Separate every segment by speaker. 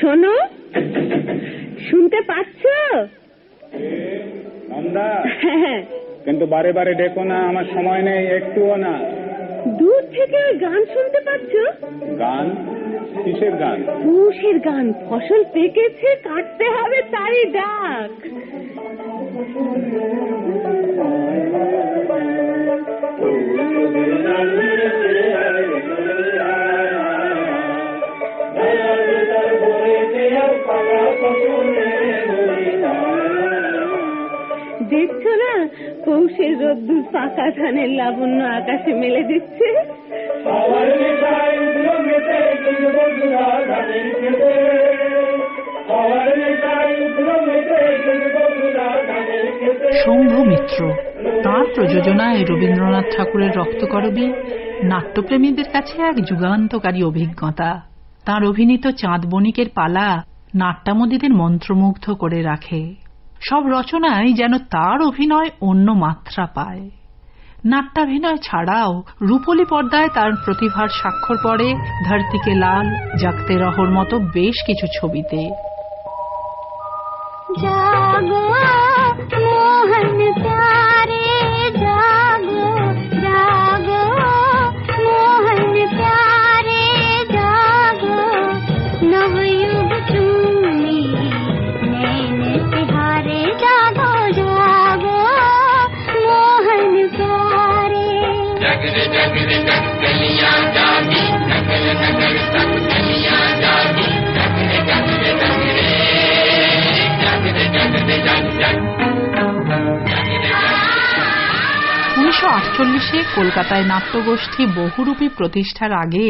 Speaker 1: শোনো শুনতে পাচ্ছ?
Speaker 2: নন্দা
Speaker 1: হ্যাঁ।
Speaker 2: কিন্তু বারে বারে ডেকো না আমার সময় নেই একটুও না।
Speaker 1: দূর থেকে গান শুনতে পাচ্ছ?
Speaker 2: গান? কিসের গান?
Speaker 1: পৌষের গান। ফসল পেকেছে কাটতে হবে তারই ডাক। দেখছ না? পৌষের রোদ্দুর পাকা ধানের লাবণ্য আকাশে মেলে দিচ্ছে।
Speaker 3: শম্ভ মিত্র তাঁর প্রযোজনায় রবীন্দ্রনাথ ঠাকুরের রক্তকরবী নাট্যপ্রেমীদের কাছে এক যুগান্তকারী অভিজ্ঞতা। তাঁর অভিনীত চাঁদ বণিকের পালা নাট্যামোদীদের মন্ত্রমুগ্ধ করে রাখে। সব রচনায় যেন তার অভিনয় অন্য মাত্রা পায়। নাট্যাভিনয় ছাড়াও রূপলি পর্দায় তার প্রতিভার স্বাক্ষর পড়ে, ধরতিকে লাল, জাগতে রহর মতো বেশ কিছু ছবিতে।
Speaker 4: जागो
Speaker 5: जगरे जगरे जग गलियां जागी नगर नगर सब गलियां जागी जगरे जगरे जगरे जगरे जगरे जग जग
Speaker 3: উনিশশো আটচল্লিশে কলকাতায় নাট্যগোষ্ঠী বহুরূপী প্রতিষ্ঠার আগে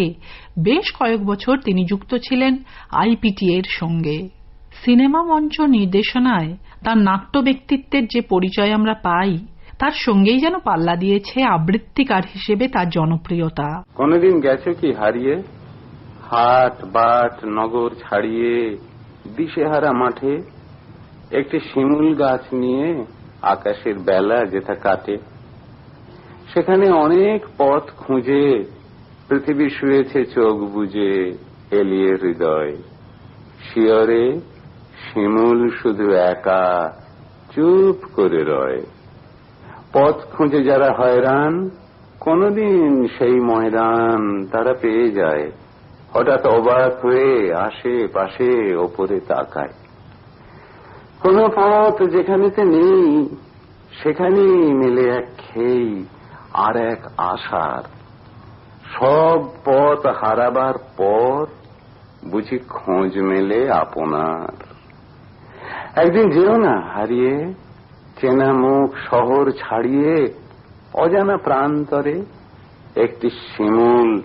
Speaker 3: বেশ কয়েক বছর তিনি যুক্ত ছিলেন আইপিটি এর সঙ্গে সিনেমা মঞ্চ নির্দেশনায় তার নাট্য ব্যক্তিত্বের যে পরিচয় আমরা পাই তার সঙ্গেই যেন পাল্লা দিয়েছে আবৃত্তিকার হিসেবে তার জনপ্রিয়তা।
Speaker 6: কোনদিন গেছো কি হারিয়ে? হাট, বাট, নগর ছাড়িয়ে, দিশেহারা মাঠে? একটি শিমুল গাছ নিয়ে আকাশের বেলা যেটা কাটে, সেখানে অনেক পথ খুঁজে পৃথিবী শুয়েছে চোখ বুঝে এলিয়ে হৃদয়। শিয়রে শিমুল শুধু একা চুপ করে রয়। পথ খুঁজে যারা হয়রান, কোনদিন সেই ময়দান তারা পেয়ে যায়। হঠাৎ অবাক হয়ে আসে পাশে ওপরে তাকায়। কোন পথ যেখানেতে নেই, সেখানেই মেলে এক খেই আর এক আশার। সব পথ হারাবার পর বুঝি খোঁজ মেলে আপনার। একদিন যেও না হারিয়ে চেনা মুখ শহর ছাড়িয়ে অজানা প্রান্তরে একটি শিমুল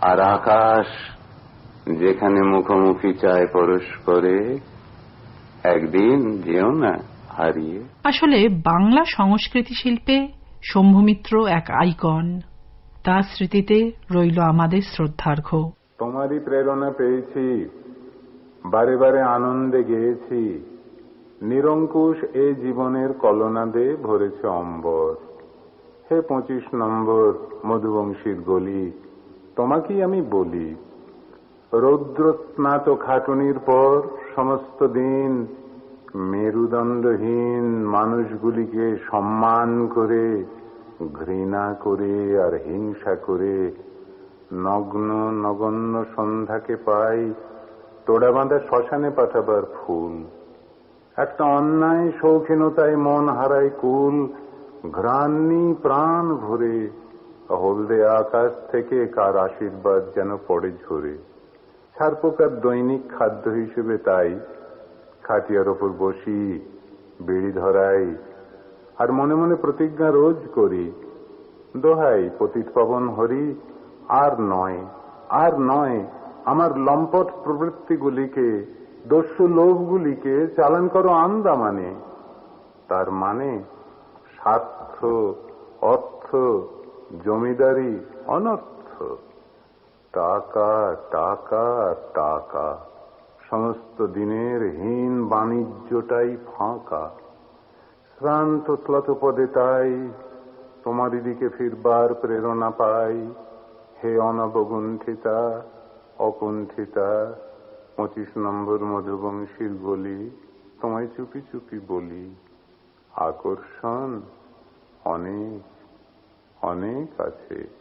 Speaker 6: আর আকাশ যেখানে মুখোমুখি চায় পরস্পরে একদিন যেও না হারিয়ে।
Speaker 3: আসলে বাংলা সংস্কৃতি শিল্পে শম্ভুমিত্র এক আইকন। তার স্মৃতিতে রইল আমাদের শ্রদ্ধার্ঘ্য।
Speaker 7: তোমারই প্রেরণা পেয়েছি বারে বারে আনন্দে গেয়েছি। নিরঙ্কুশ এ জীবনের কলনাদে ভরেছে অম্বর। হে পঁচিশ নম্বর মধুবংশীর গলি, তোমাকেই আমি বলি রৌদ্রস্নাত খাটুনির পর সমস্ত দিন মেরুদণ্ডহীন মানুষগুলিকে সম্মান করে, ঘৃণা করে আর হিংসা করে নগ্ন নগণ্য সন্ধ্যাকে পাই তোড়া বাঁধা শ্মশানে পাঠাবার ফুল। একটা অন্যায় শৌখিনতায় মন হারায় কুল ঘ্রাণী প্রাণ ভরে হলদে আকাশ থেকে কার আশীর্বাদ যেন পড়ে ঝরে। ছারপোকার দৈনিক খাদ্য হিসেবে তাই, খাটিয়ার ওপর বসি, বিড়ি ধরাই, আর মনে মনে প্রতিজ্ঞা রোজ করি, দোহাই পতিত পবন হরি, আর নয় আর নয়, আমার লম্পট প্রবৃত্তিগুলিকে দস্যু লোভগুলিকে চালান করো আন্দামানে। তার মানে স্বার্থ, অর্থ, জমিদারি অনর্থ। টাকা টাকা টাকা। সমস্ত দিনের হীন বাণিজ্যটাই ফাঁকা। শ্রান্ত ক্লতপদে তাই তোমারই দিকে ফিরবার প্রেরণা পাই। হে অনবগুণ্ঠিতা, অকুণ্ঠিতা পঁচিশ নম্বর মধুবংশীর গলি তোমায় চুপি চুপি বলি আকর্ষণ অনেক অনেক আছে।